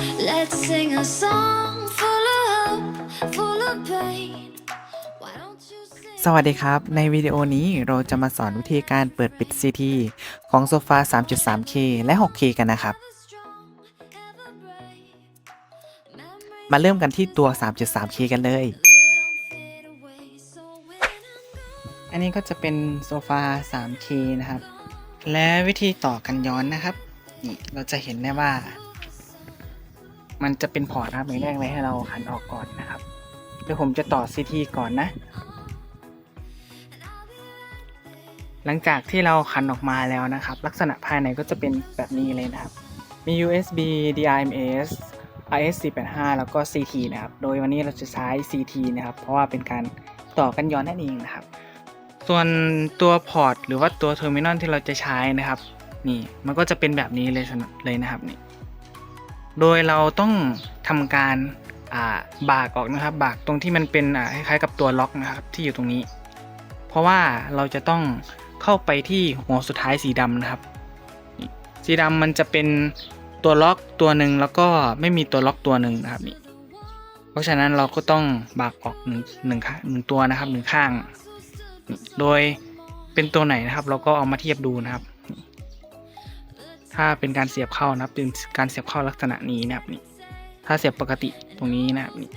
Let's sing a song full of hope, full of pain. สวัสดีครับ ในวิดีโอนี้เราจะมาสอนวิธีการเปิดปิด CT ของโซฟา 3.3K และ 6K กันนะครับ มาเริ่มกันที่ตัว 3.3K กันเลย อันนี้ก็จะเป็นโซฟา 3K นะครับ และวิธีต่อกันย้อนนะครับ นี่เราจะเห็นได้ว่า มันจะเป็นพอร์ตนะครับอย่างแรกเลยให้เราหันออกก่อนนะครับเดี๋ยวผมจะต่อ CT ก่อนนะ หลังจากที่เราขันออกมาแล้วนะครับ ลักษณะภายในก็จะเป็นแบบนี้เลยนะครับ มี USB DRMS RS485 แล้วก็ CT นะครับ โดยวันนี้เราจะใช้ CT นะครับ เพราะว่าเป็นการต่อกันย้อนนั่นเองนะครับ ส่วนตัวพอร์ตหรือว่าตัวเทอร์มินอลที่เราจะใช้นะครับ นี่ มันก็จะเป็นแบบนี้เลยเลยนะครับนี่ โดยเราต้องทำการบากออกนะครับ บากตรงที่มันเป็นคล้ายๆกับตัวล็อกนะครับที่อยู่ตรงนี้ เพราะว่าเราจะต้องเข้าไปที่หัวสุดท้ายสีดำนะครับ สีดำมันจะเป็นตัวล็อกตัวหนึ่งแล้วก็ไม่มีตัวล็อกตัวหนึ่งนะครับนี่เพราะฉะนั้นเราก็ต้องบากออกหนึ่งหนึ่งหนึ่งตัวนะครับหนึ่งข้าง โดยเป็นตัวไหนนะครับ เราก็เอามาเทียบดูนะครับ ถ้าเป็นการเสียบเข้านะครับเป็นการเสียบเข้าลักษณะนี้นะครับนี่ถ้าเสียบปกติตรงนี้นะครับนี่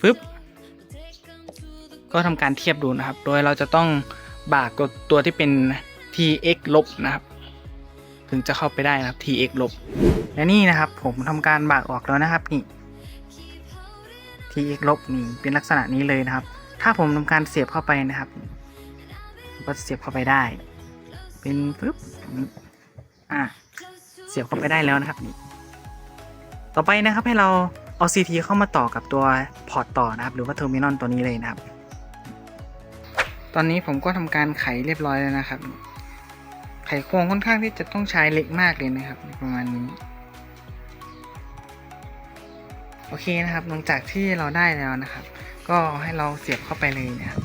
ปึ๊บก็ทำการเทียบดูนะครับ โดยเราจะต้องบากตัวตัวที่เป็น tx ลบนะครับ ถึงจะเข้าไปได้นะครับ tx ลบและนี่นะครับ ผมทำการบากออกแล้วนะครับนี่ tx ลบนี่เป็นลักษณะนี้เลยนะครับ ถ้าผมทำการเสียบเข้าไปนะครับ ก็เสียบเข้าไปได้ เป็นปึ๊บ อะเสียบเข้าไปได้แล้วนะครับนี่ต่อไปนะครับให้เราเอา CT เข้ามาต่อกับตัวพอร์ตต่อนะครับ หรือว่าเทอร์มินอลตัวนี้เลยนะครับ ตอนนี้ผมก็ทำการไขเรียบร้อยแล้วนะครับ ไขครงค่อนข้างที่จะต้องใช้เล็กมากเลยนะครับ ประมาณนี้ โอเคนะครับ หลังจากที่เราได้แล้วนะครับ ก็ให้เราเสียบเข้าไปเลยนะครับ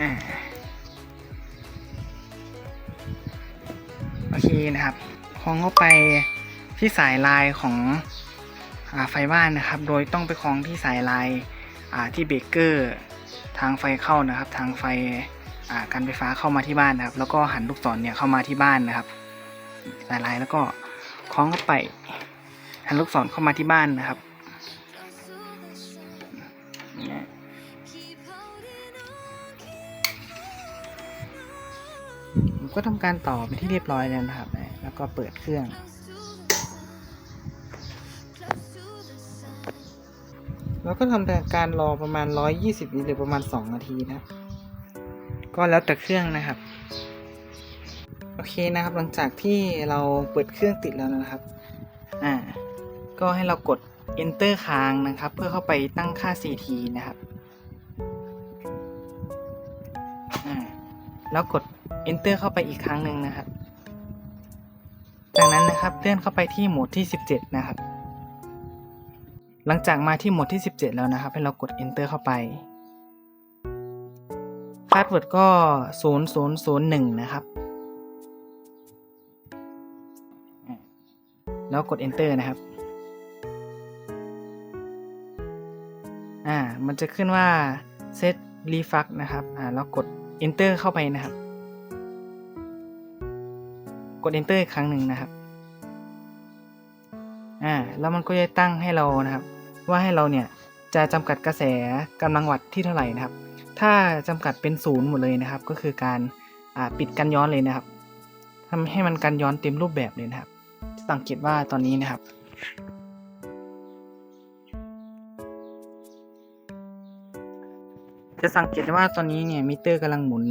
อ่า โอเคนะครับคล้องเข้าไปที่สายลายของอไฟบ้านนะครับ โดยต้องไปคล้องที่สายลายที่เบรกเกอร์ทางไฟเข้านะครับ ทางไฟการไฟฟ้าเข้ามาที่บ้านนะครับ แล้วก็หันลูกศรเนี่ยเข้ามาที่บ้านนะครับ สายลายแล้วก็คล้องเข้าไป หันลูกศรเข้ามาที่บ้านนะครับ ผมก็ทำการต่อไปที่เรียบร้อยแล้วนะครับ แล้วก็เปิดเครื่อง แล้วก็ทำการรอประมาณ 120วิหรือประมาณ 2 นาทีนะครับ ก็แล้วแต่เครื่องนะครับ โอเคนะครับ หลังจากที่เราเปิดเครื่องติดแล้วนะครับ อ่า ก็ให้เรากด enter ค้างนะครับ เพื่อเข้าไปตั้งค่า CT นะครับ อ่า แล้วกด enter เข้าไปอีกครั้งหนึ่งนะครับ จากนั้นนะครับเลื่อนเข้าไปที่โหมดที่ 17 นะครับ หลังจากมาที่โหมดที่ 17 แล้วนะครับ ให้เรากด enter เข้าไปพาสเวิร์ดก็ 0001 นะครับ แล้วกด enter นะครับ อ่า มันจะขึ้นว่า set reflux นะครับ อ่า แล้วกด enter เข้าไปนะครับ กด enter อีกครั้งหนึ่งนะครับอ่าแล้วมันก็จะตั้งให้เรานะครับ ว่าให้เราเนี่ยจะจำกัดกระแสกำลังวัตต์ที่เท่าไหร่นะครับ ถ้าจำกัดเป็นศูนย์หมดเลยนะครับ ก็คือการอ่าปิดกันย้อนเลยนะครับทำให้มันกันย้อนเต็มรูปแบบเลยนะครับ สังเกตว่าตอนนี้นะครับ จะสังเกตว่าตอนนี้เนี่ยมิเตอร์กำลังหมุน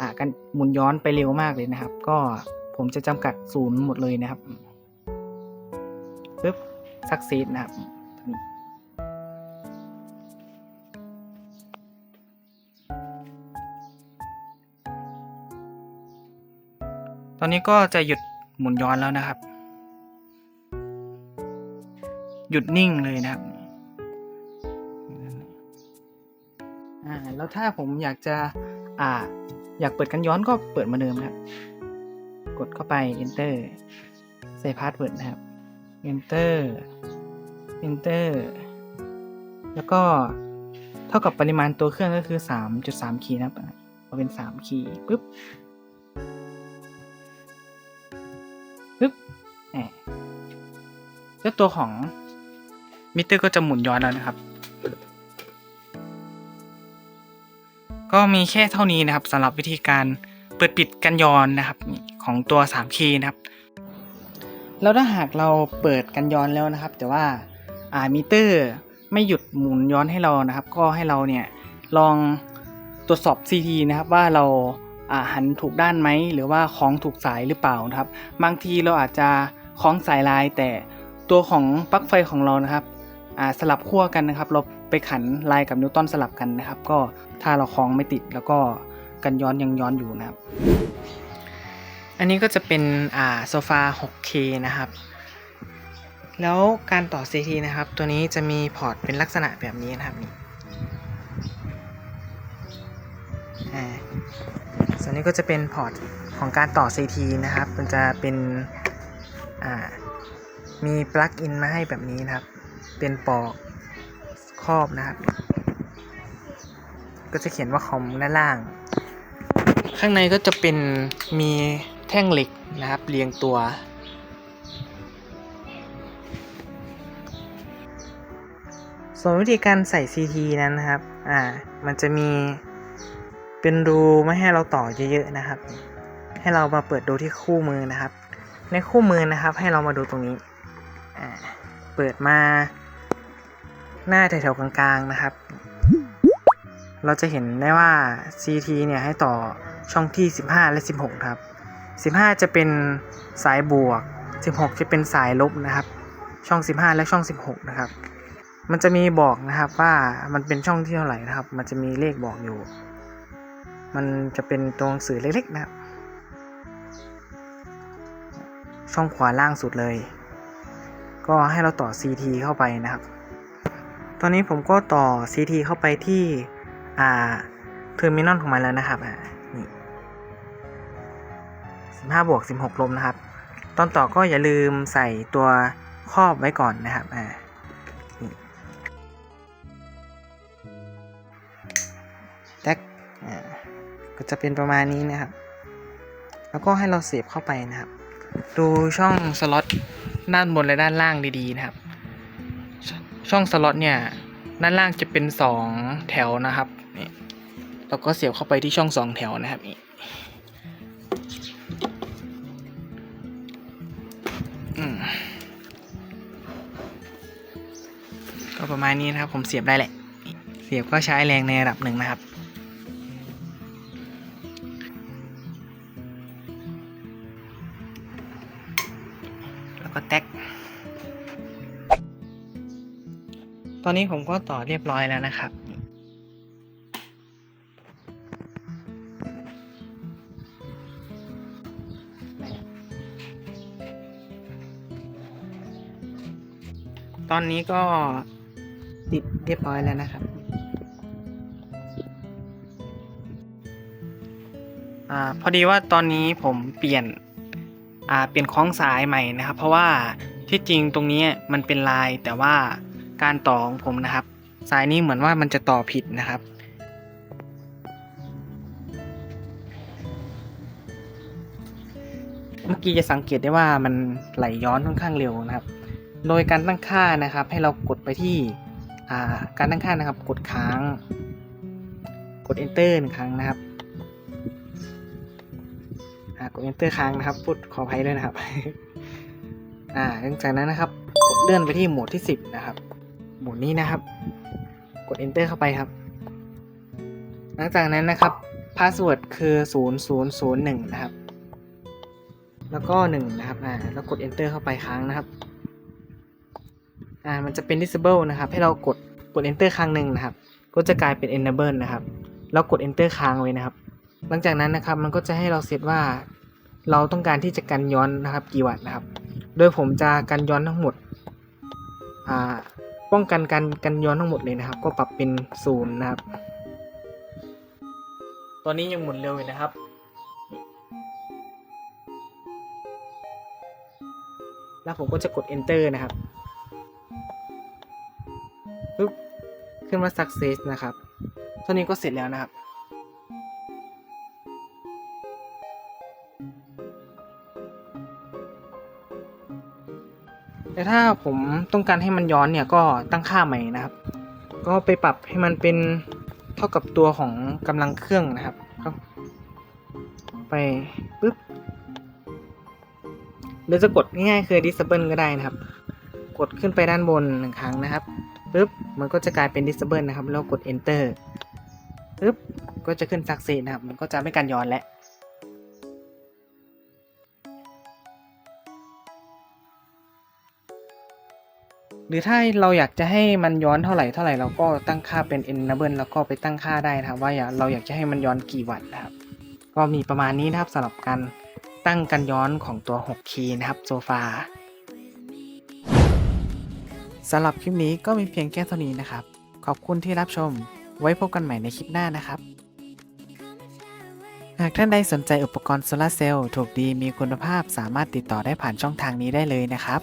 อ่ากันหมุนย้อนไปเร็วมากเลยนะครับ ก็ ผมจะจำกัดศูนย์หมดเลยนะครับปึ๊บสักเซสนะครับตอนนี้ก็จะหยุดหมุนย้อนแล้วนะครับ หยุดนิ่งเลยนะครับอ่าแล้วถ้าผมอยากจะอ่าอยากเปิดกันย้อนก็เปิดมาเดิมนะครับ กดเข้าไป enter ใส่พาสเวิร์ดนะครับ enter enter แล้วก็เท่ากับปริมาณตัวเครื่องก็คือ 3.3 คีย์นะครับเอาเป็น 3 คีย์ปุ๊บปึ๊บแหมเจ้าตัวของมิเตอร์ก็จะหมุนย้อนแล้วนะครับ ก็มีแค่เท่านี้นะครับสำหรับวิธีการเปิดปิดกันย้อนนะครับ ของตัว3คีย์นะครับ แล้วถ้าหากเราเปิดกันย้อนแล้วนะครับ แต่ว่าอ่ามิเตอร์ไม่หยุดหมุนย้อนให้เรานะครับ ก็ให้เราเนี่ยลองตรวจสอบ CT นะครับว่าเราอ่าหันถูกด้านไหมหรือว่าคล้องถูกสายหรือเปล่านะครับ บางทีเราอาจจะคล้องสายลาย แต่ตัวของปลั๊กไฟของเรานะครับอ่าสลับขั้วกันนะครับ เราไปขันลายกับนิวตันสลับกันนะครับ ก็ถ้าเราคล้องไม่ติดแล้วก็กันย้อนยังย้อนอยู่นะครับ อันนี้ก็จะเป็นอ่าโซฟา 6K นะครับ แล้วการต่อ CT นะครับ ตัวนี้จะมีพอร์ตเป็นลักษณะแบบนี้นะครับนี่ส่วนนี้ก็จะเป็นพอร์ตของการต่อ CT นะครับ มันจะเป็นมีปลั๊กอินมาให้แบบนี้นะครับ เป็นปอกครอบนะครับ ก็จะเขียนว่าคอมด้านล่าง ข้างในก็จะเป็นมี แท่งเหล็กนะครับเรียงตัว ส่วนวิธีการใส่ CT นั้นนะครับ อ่า มันจะมีเป็นรูไม่ให้เราต่อเยอะๆนะครับ ให้เรามาเปิดดูที่คู่มือนะครับ ในคู่มือนะครับให้เรามาดูตรงนี้ อ่า เปิดมาหน้าแถวๆกลางๆนะครับ เราจะเห็นได้ว่า CT เนี่ยให้ต่อช่องที่ 15 และ 16 ครับ 15 จะเป็นสายบวก 16 จะเป็นสายลบนะครับ ช่อง 15 และช่อง 16 นะครับ มันจะมีบอกนะครับว่ามันเป็นช่องที่เท่าไหร่นะครับ มันจะมีเลขบอกอยู่ มันจะเป็นตัวหนังสือเล็กๆนะครับ ช่องขวาล่างสุดเลย ก็ให้เราต่อ CT เข้าไปนะครับ ตอนนี้ผมก็ต่อ CT เข้าไปที่อ่าเทอร์มินอลของมันแล้วนะครับอ่า 15บวก16 ลมนะครับ ตอนต่อก็อย่าลืมใส่ตัวครอบไว้ก่อนนะครับอ่าแท็กอ่าก็จะเป็นประมาณนี้นะครับ แล้วก็ให้เราเสียบเข้าไปนะครับ ดูช่องสล็อตด้านบนและด้านล่างดีๆนะครับ ช่องสล็อตเนี่ยด้านล่างจะเป็นสองแถวนะครับนี่แล้วก็เสียบเข้าไปที่ช่องสองแถวนะครับนี่ ก็ประมาณนี้นะครับ ผมเสียบได้แหละ เสียบก็ใช้แรงในระดับหนึ่งนะครับแล้วก็แท็ก ตอนนี้ผมก็ต่อเรียบร้อยแล้วนะครับ ตอนนี้ก็ติดเรียบร้อยแล้วนะครับ อ่าพอดีว่าตอนนี้ผมเปลี่ยน อ่าเปลี่ยนคล้องสายใหม่นะครับ เพราะว่าที่จริงตรงนี้มันเป็นลายแต่ว่าการต่อของผมนะครับ สายนี้เหมือนว่ามันจะต่อผิดนะครับ เมื่อกี้จะสังเกตได้ว่ามันไหลย้อนค่อนข้างเร็วนะครับ โดยการตั้งค่านะครับ ให้เรากดไปที่าการตั้งค่านะครับ กดค้าง กด enter หนึ่งครั้งนะครับกด enter ค้างนะครับพูดขออภัยด้วยนะครับอ่าหลังจากนั้นนะครับกดเลื่อนไปที่โหมดที่ 10 นะครับ โหมดนี้นะครับ กด enter เข้าไปครับ หลังจากนั้นนะครับ password คือ 0001 นะครับ แล้วก็ 1 นะครับอ่าแล้วกด enter เข้าไปค้างนะครับ อ่ามันจะเป็น disable นะครับ ให้เรากดกด enter ครั้งหนึ่งนะครับ ก็จะกลายเป็น enable นะครับแล้วกด enter ค้างไว้นะครับ หลังจากนั้นนะครับมันก็จะให้เราเซตว่า เราต้องการที่จะกันย้อนนะครับกี่วัตต์นะครับ โดยผมจะกันย้อนทั้งหมดอ่าป้องกันการกันย้อนทั้งหมดเลยนะครับ ก็ปรับเป็นศูนย์นะครับ ตอนนี้ยังหมุนเร็วอยู่นะครับแล้วผมก็จะกด enter นะครับ ขึ้นมา success นะครับเท่านี้ก็เสร็จแล้วนะครับ แต่ถ้าผมต้องการให้มันย้อนเนี่ยก็ตั้งค่าใหม่นะครับ ก็ไปปรับให้มันเป็นเท่ากับตัวของกำลังเครื่องนะครับครับไปปึ๊บหรือจะกดง่ายๆคือ disable ก็ได้นะครับ กดขึ้นไปด้านบนหนึ่งครั้งนะครับ ปึ๊บมันก็จะกลายเป็น disable นะครับ แล้วกด enter ปึ๊บก็จะขึ้น success นะครับ มันก็จะไม่การย้อนแล้วหรือถ้าเราอยากจะให้มันย้อนเท่าไหร่เท่าไหร่เราก็ตั้งค่าเป็น enable แล้วก็ไปตั้งค่าได้นะครับ ว่าอยากเราอยากจะให้มันย้อนกี่วัตต์นะครับ ก็มีประมาณนี้นะครับสำหรับการตั้งกันย้อนของตัว 6 คีย์นะครับโซฟา สำหรับคลิปนี้ก็มีเพียงแค่เท่านี้นะครับ ขอบคุณที่รับชม ไว้พบกันใหม่ในคลิปหน้านะครับ หากท่านใดสนใจอุปกรณ์โซลาร์เซลล์ถูกดีมีคุณภาพสามารถติดต่อได้ผ่านช่องทางนี้ได้เลยนะครับ